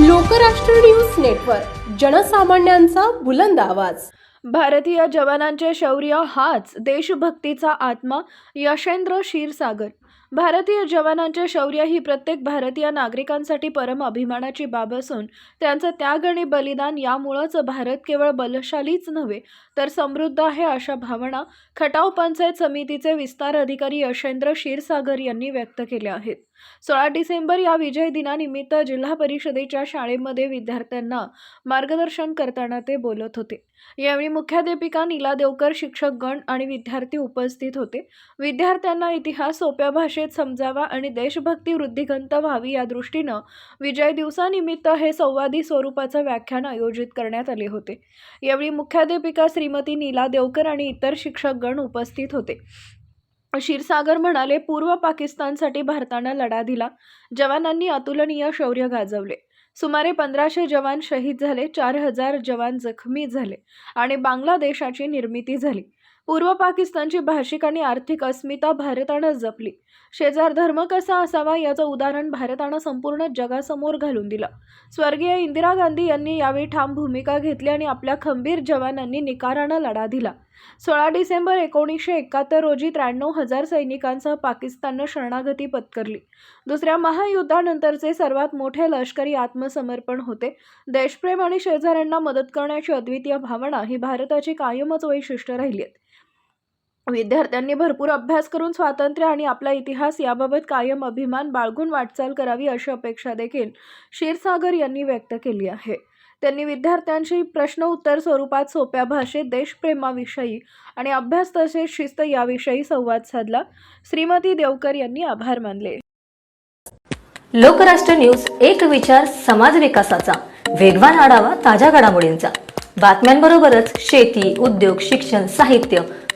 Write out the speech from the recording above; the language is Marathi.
लोकराष्ट्र न्यूज नेटवर्क जनसामान्यांचा बुलंद आवाज. भारतीय जवानांचे शौर्य हाच देशभक्तीचा आत्मा यशेंद्र क्षीरसागर. भारतीय जवानांचे शौर्य ही प्रत्येक भारतीय नागरिकांसाठी परम अभिमानाची बाब असून त्यांचं त्याग आणि बलिदान यामुळंच भारत केवळ बलशालीच नव्हे तर समृद्ध आहे अशा भावना खटाव पंचायत समितीचे विस्तार अधिकारी यशेंद्र क्षीरसागर यांनी व्यक्त केल्या आहेत. सोळा डिसेंबर या विजय दिनानिमित्त जिल्हा परिषदेच्या शाळेमध्ये विद्यार्थ्यांना मार्गदर्शन करताना ते बोलत होते. यावेळी मुख्याध्यापिका नीला देवकर शिक्षक गण आणि विद्यार्थी उपस्थित होते. विद्यार्थ्यांना इतिहास सोप्या भाषेत समजावा आणि देशभक्ती वृद्धिगंत व्हावी या दृष्टीनं विजय दिवसानिमित्त हे संवादी स्वरूपाचं व्याख्यान आयोजित करण्यात आले होते. यावेळी मुख्याध्यापिका श्रीमती नीला देवकर आणि इतर शिक्षकगण उपस्थित होते. क्षीरसागर म्हणाले पूर्व पाकिस्तानसाठी भारतानं लढा दिला. जवानांनी अतुलनीय शौर्य गाजवले. सुमारे पंधराशे जवान शहीद झाले चार हजार जवान जखमी झाले आणि बांगलादेशाची निर्मिती झाली. पूर्व पाकिस्तानची भाषिक आणि आर्थिक अस्मिता भारतानं जपली. शेजार धर्म कसा असावा याचं उदाहरण भारतानं संपूर्ण जगासमोर घालून दिलं. स्वर्गीय इंदिरा गांधी यांनी यावेळी ठाम भूमिका घेतली आणि आपल्या खंबीर जवानांनी निकारानं लढा दिला. सोळा डिसेंबर एकोणीसशे एकाहत्तर रोजी त्र्याण्णव हजार सैनिकांसह पाकिस्ताननं शरणागती पत्करली. दुसऱ्या महायुद्धानंतरचे सर्वात मोठे लष्करी आत्मसमर्पण होते. देशप्रेम आणि शेजाऱ्यांना मदत करण्याची अद्वितीय भावना ही भारताची कायमच वैशिष्ट्य राहिली आहेत. विद्यार्थ्यांनी भरपूर अभ्यास करून स्वातंत्र्य आणि आपला इतिहास याबाबत कायम अभिमान बाळगून वाटचाल करावी अशी अपेक्षा देखील क्षीरसागर यांनी व्यक्त केली आहे. त्यांनी विद्यार्थ्यांशी प्रश्न उत्तर स्वरूपात सोप्या भाषेत देशप्रेमाविषयी आणि अभ्यास तसेच शिस्त याविषयी संवाद साधला. श्रीमती देवकर यांनी आभार मानले. लोकराष्ट्र न्यूज एक विचार समाज विकासाचा. वेगवान आढावा ताज्या घडामोडींचा. बातम्यांबरोबरच शेती उद्योग शिक्षण साहित्य